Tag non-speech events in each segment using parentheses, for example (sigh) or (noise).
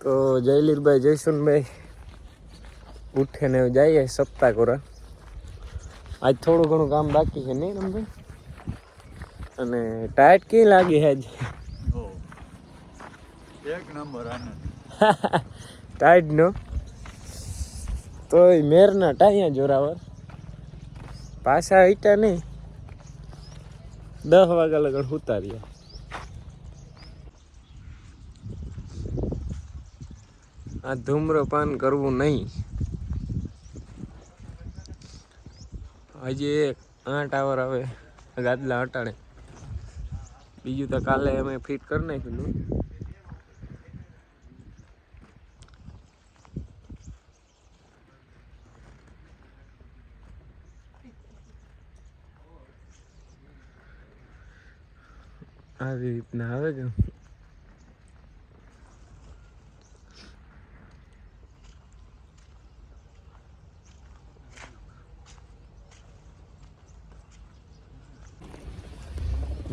તો જયલીરભાઈ જયસુનભાઈ ઉઠે ને જઈએ સપ્તાહ કોરા. આજ થોડું ઘણું કામ બાકી છે નહીં રમભાઈ? અને ટાયટ કઈ લાગી આજ? એક નંબર (laughs) ટાઈટ નો? તોય મેરના ટાયા જોરાવર. પાછા હીટા નહીં. દસ વાગ્યા લગણ ઉતાર્યા આ ધૂમ્રપાન કરવું નહીં. હજી એક આઠ આવર આવે ગાદલા હટાડે બીજું તો કાલે અમે ફિટ કરી નાખ્યું આવી રીતના આવે કે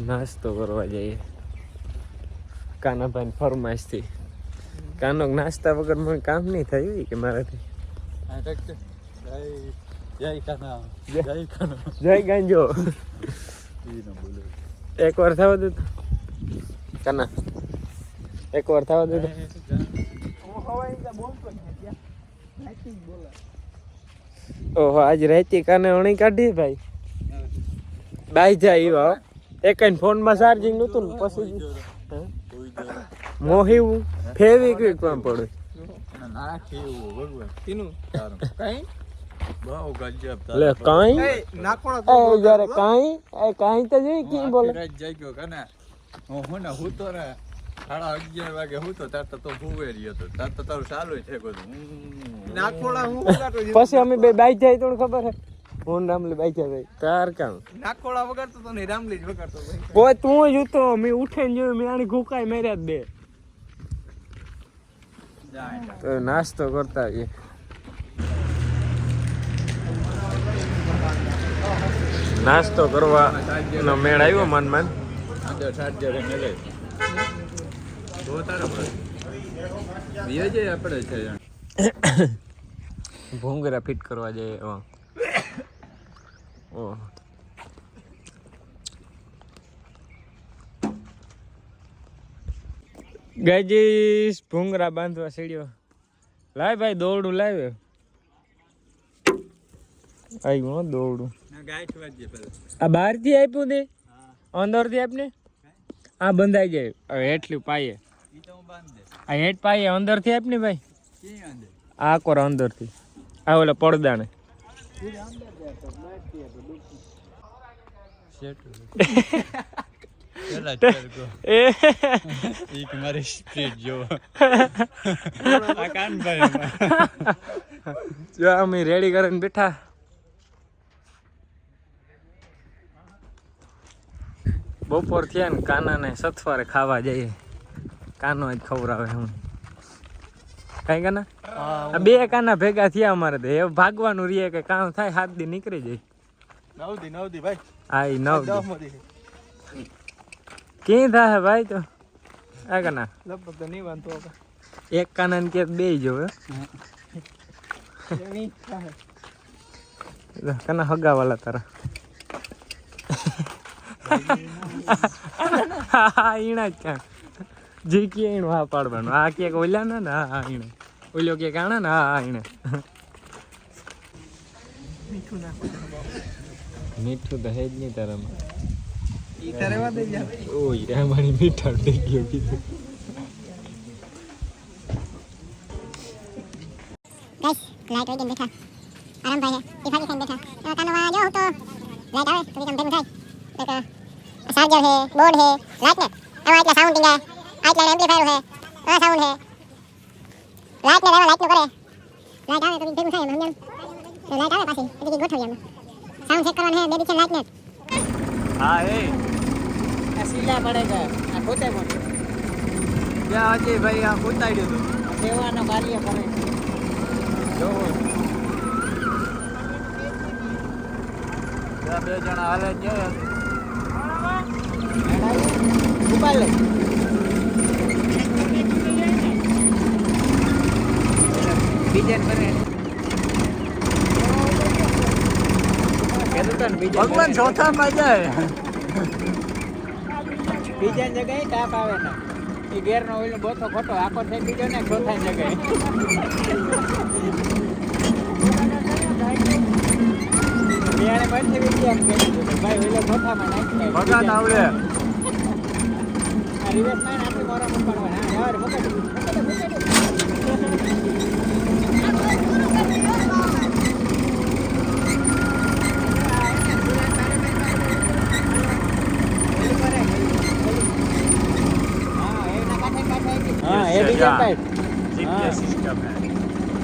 નાસ્તો કરવા જઈએ. કાનાભાઈ ફરમાઈશથી. કાનો નાસ્તા વગર મને કામ નહીં થયું કે મારાથી? જય જય કાના જય કાના જય ગાંજો. ઈ ન બોલે. એક વાર થવા દે કાના એક વાર થવા દે ઓહો આજ રહેતી કાને અણી કાઢી ભાઈ? બાઈ જાય એવા. એક ફોનમાં ચાર્જિંગ નતું ને પછી મોહીવું ફેવી ક્વિકમાં પડે. અને એવું ભગવાન. તીનું તારું. કઈ? બહુ ગજબ લે કાઈ? નાખોણા એ જયારે કાઈ એ કાઈ તો જોઈ કી બોલે. રાત જાગ્યો કને હું હું તો રે સાડા અગિયાર વાગે હું તો તાર તો ભૂવે રહ્યો હતો. તાર તો તારું ચાલુ છે બધું હું- હું પછી અમે બે બાઈક જાય તો ખબર હે. હું રામલી બાઈક્યા ભાઈ. કાર કામ. નાખોડા વગાડતો તો ને રામલી જ વગાડતો ભાઈ તું જ ઉતો. મેં ઉઠે ને જોયું મેં આની ઘુકાઈ માર્યા જ બે. તો નાસ્તો કરતા આવીએ. નાસ્તો કરવા નો મેળ આવ્યો મન મન? તારા. ભૂંગરા ફિટ કરવા જઈએ ઓહ ગાજીસ ભૂંગરા બાંધવા સીડ્યો. લાય ભાઈ દોરડું લાવ્યો આવ્યું દોરડું. પેલા આ બહારથી આપ્યું તે અંદરથી આપને? આ બંધાઈ જાય. હવે હેઠલી પાયે. આ હેઠ પાયે અંદરથી આપ ને ભાઈ આ કોર અંદરથી. આ ઓલા પડદાને. જો કાન અમે રેડી કરીને બેઠા બપોર થયા ને કાનાને સથવારે ખાવા જઈએ કાનો જ ખવડાવે હું કઈ કાના બે કાના ભેગા થયા અમારે ભાગવાનું રહીએ કે કામ થાય હાથ દી નીકળી જાય નવદી નવદી ભાઈ. આ ઈ નવ ક્યાં થાય ભાઈ તો? આ કના? લગભગ તો નહીં વાંધો એક કાના ને કે બે જોવે કના હગા હગાવાલા તારા. ઈણા ક્યાં જે કે ઈણું હા પાડવાનું. આ કે ઓલ્યા ને ને હા ઈણે. ઓલ્યો કે કાણા ને હા ઈણે. મીઠું નાખો મીઠું તો હે જ નહીં તારામાં ઈ તારે વાત જ જા. ઓય રામાણી મીઠા થઈ ગયો કીધું ગાઈસ લાઈટ વહી ગઈ બેઠા આરામભાઈ હે એ ફાકી ખાઈને બેઠા એમાં કાનોમાં જો તો લાઈટ આવે તો કામ ભેગું થાય એક ચાર્જર હે બોર્ડ હે લાઈટ ને એમાં એટલા સાઉન્ડ ટીંગા આ એટલા એમ્પ્લીફાયર હે આ સાઉન્ડ હે લાઈટ ને લેવા લાઈટનું કરે લાઈટ આવે તો કંઈક ભેગું થાય એમ સમજણ તો લાઈટ આવે પાછી એટલે કંઈક ગોઠવીએ એમાં સાઉન્ડ ચેક કરવાનું હે બે બીચે લાઈટ ને હા એ. આ પડે છે. આ ખોટે પણ ત્યાં આજે ભાઈ આ ખોટાડ્યું હતું. સેવાનો કાર્ય કરે. જો બે જણા હાલે છે. ઉપાડ લે. બીજા કરે કીધું ચોથા માં ચોથામાં જાય. બીજા જગ્યાએ તાપ આવે ને. એ ઘેર નો ઓઈલ બોથો ખોટો આખો થઈ બીજો ને ચોથા જગ્યાએ. ભગવાન આવડે. આ માં નાખી મોરા મૂકવાનો હા યાર મૂકી દે, મૂકી દે. હા એ બીજા સાઈડ જીપીએસ સિસ્ટમ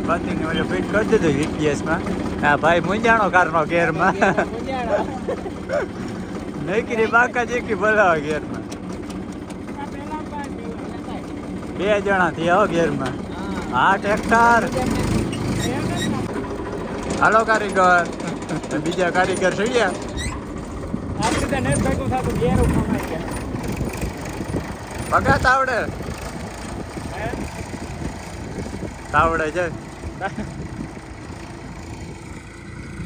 બાકીની ઓલો ફિટ કરી દીધું જીપીએસમાં હા ભાઈ મુંજાણો કારનો ગેરમાં નકરી બાકા જેકી બોલાવા ગેરમાં બે જણા થયા હો ગેરમાં હા ટ્રેક્ટર. હાલો કારીગર. બીજા કારીગર થઈ ગયા? પગા તાવડે તાવડે છે.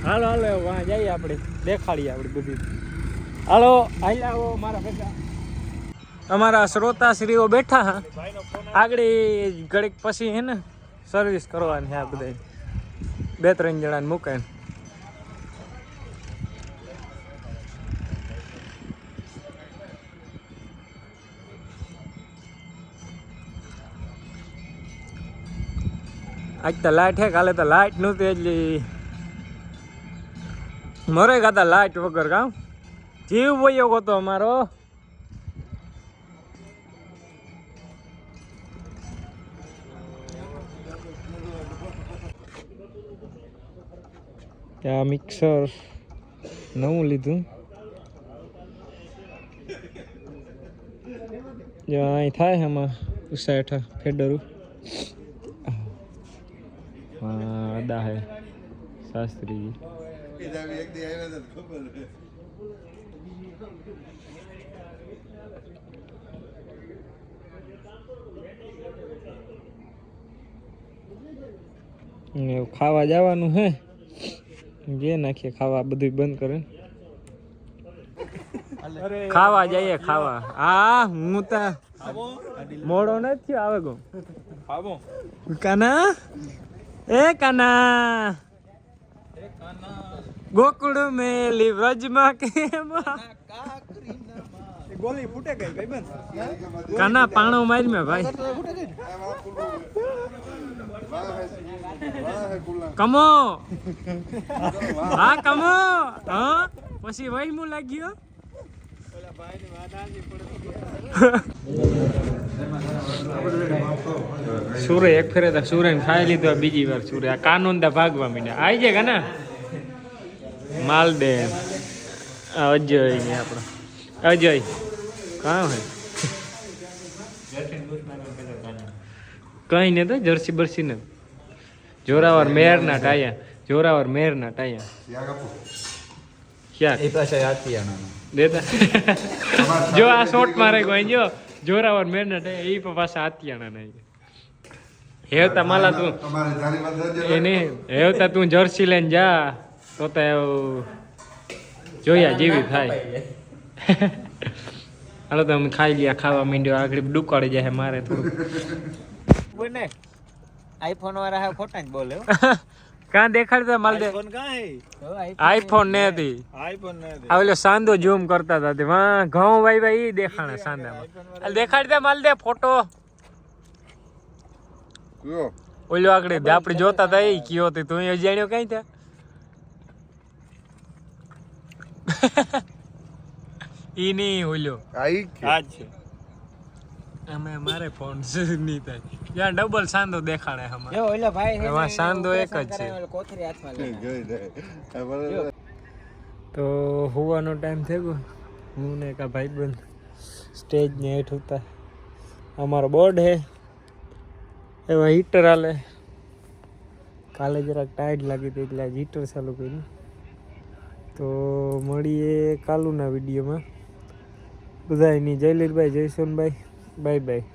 હાલો હાલો વાં જઈએ આપણે. દેખાડીએ આપણે બધી. હાલો હાલ આવો મારા ભેગા. અમારા શ્રોતાશ્રીઓ બેઠા હા. આગળ ઘડીક પછી હે ને સર્વિસ કરવાની આ બધા બે ત્રણ જણાને મૂકે. આજ તો લાઈટ હે, કાલે તો લાઈટ નહોતી એટલે મરે ગાતા લાઈટ વગર કામ જીવ વયો હતો અમારો. ત્યાં મિક્સર નવું લીધું. અહીં થાય એમાં ઉષા હેઠા ફેડરું. અદા હે. શાસ્ત્રી. ખાવા જવાનું હે. જે નાખીએ ખાવા બધું બંધ કરે. ખાવા જઈએ ખાવા. હા હું તો. મોડો નથી આવે ગો. કાના? એ કાના? ગોકુળ મેલી વ્રજમાં કેમ? ગોલી ફૂટે ગઈ ભાઈબંધ કાના પાણો મારી મેં ભાઈ. કમો. હા કમો. હા પછી વહી મુ લાગ્યો. સુરે એક ફેરે તો સુરે ખાઈ લીધો બીજી વાર સુરે આ કાનૂન ભાગવા મીડ્યા. આવી જાય ને માલદે. આ અજય ને આપણો અજય. કા હોય? કઈ ને તો જર્સી બરસી ને જોરાવર મેર ના ટાયા. જોરાવર મેર ના ટાયા. ક્યાં? એ પાસે આતિયાના દેતા. જો આ શોર્ટ મારે કોઈ જો. જોરાવર ના એ પણ પાછા આતિયાણા નહીં હેવતા માલા તું એને હેવતા તું જર્સી લઈને જા તો તો એવું જોયા જેવી થાય. (laughs) હાલો તો અમે ખાઈ ગયા ખાવા માંડ્યો આગળ ડુકાડી જાય મારે થોડું બોને આઈફોન વાળા ખોટા જ બોલે (laughs) કાં દેખાડતા માલ દે? આઈફોન કાં હે? આઈફોન ને હતી. આઈફોન ને હતી. ઓલો સાંદો ઝૂમ કરતા હતા તે. વાં ઘઉં વાઈ વાઈ ઈ દેખાણે સાંદામાં. હાલ દેખાડી દે માલ દે ફોટો. ઓલો આગળ આપણે જોતા હતા એ કયો તે તું એ અજાણ્યો કઈ તે? (laughs) ઈ નહીં ઓલ્યો આ છે. અમે મારે ફોન નહીં થાય. જ્યાં ડબલ સાંધો દેખાડે હમણાં જો ઓલો ભાઈ એમાં સાંધો એક જ છે. કરાવેલું હાથમાં (laughs) લઈને. તો હોવાનો ટાઈમ થઈ ગયો. હું ને કા ભાઈબંધ સ્ટેજ ને હેઠ ઉતા અમારો બોર્ડ હે એવા હીટર હાલે. કાલે જરાક ટાઈટ લાગી હતી એટલે આજ હીટર ચાલુ કર્યું. તો મળીએ કાલુના વિડીયોમાં બધાયની જયલીલભાઈ જયસોનભાઈ. maybe.